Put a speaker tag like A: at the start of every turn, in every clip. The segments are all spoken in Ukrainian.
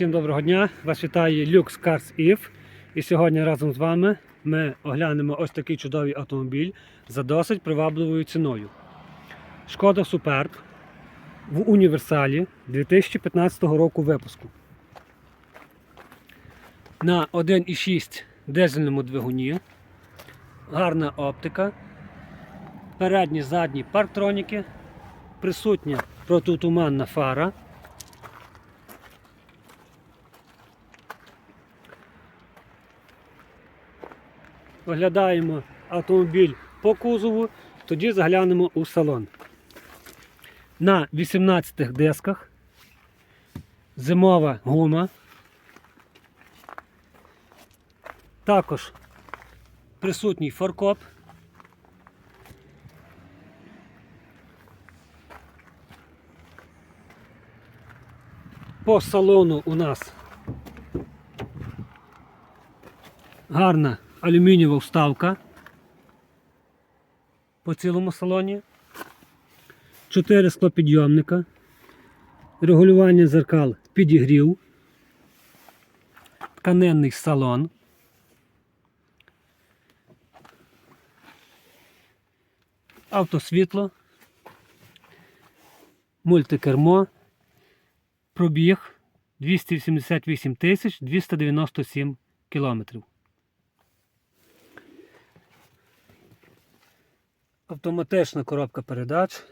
A: Всім доброго дня! Вас вітає Lux Cars If. І сьогодні разом з вами ми оглянемо ось такий чудовий автомобіль за досить привабливою ціною. Шкода Superb в універсалі 2015 року випуску. На 1,6 дизельному двигуні. Гарна оптика. Передні задні парктроніки. Присутня протитуманна фара. Оглядаємо автомобіль по кузову, тоді заглянемо у салон. На 18 дисках зимова гума. Також присутній форкоп. По салону у нас гарна алюмінієва вставка по цілому салоні. Чотири склопідйомника, регулювання зеркал підігрів, тканинний салон. Автосвітло, мультикермо, пробіг 288 тисяч 297 кілометрів. Автоматична коробка передач.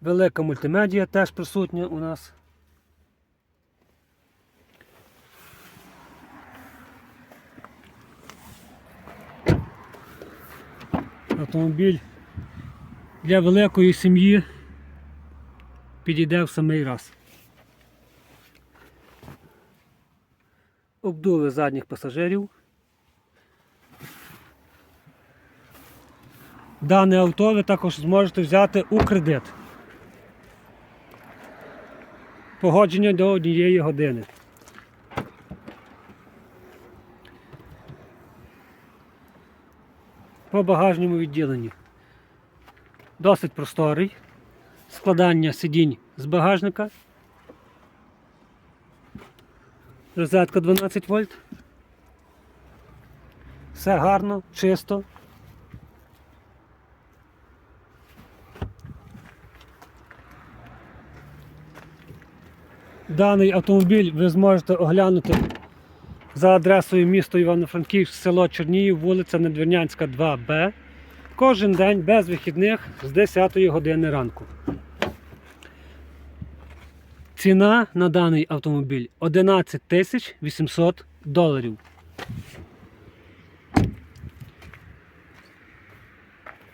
A: Велика мультимедія теж присутня у нас. Автомобіль для великої сім'ї підійде в самий раз. Обдули задніх пасажирів. Дане авто ви також зможете взяти у кредит. Погодження до однієї години. По багажньому відділенні. Досить просторий. Складання сидінь з багажника. Розетка 12 вольт. Все гарно, чисто. Даний автомобіль ви зможете оглянути за адресою місто Івано-Франківськ, село Чернігів, вулиця Надвірнянська, 2Б. Кожен день без вихідних з 10 години ранку. Ціна на даний автомобіль 11 тисяч 800 доларів.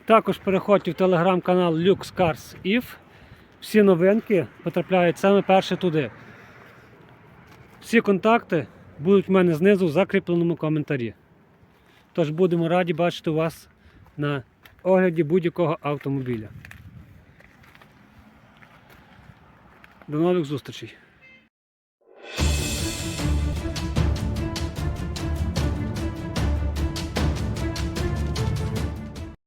A: Також переходьте в телеграм-канал Lux Cars If. Всі новинки потрапляють саме перше туди. Всі контакти будуть в мене знизу в закріпленому коментарі. Тож будемо раді бачити вас на огляді будь-якого автомобіля. До нових зустрічей!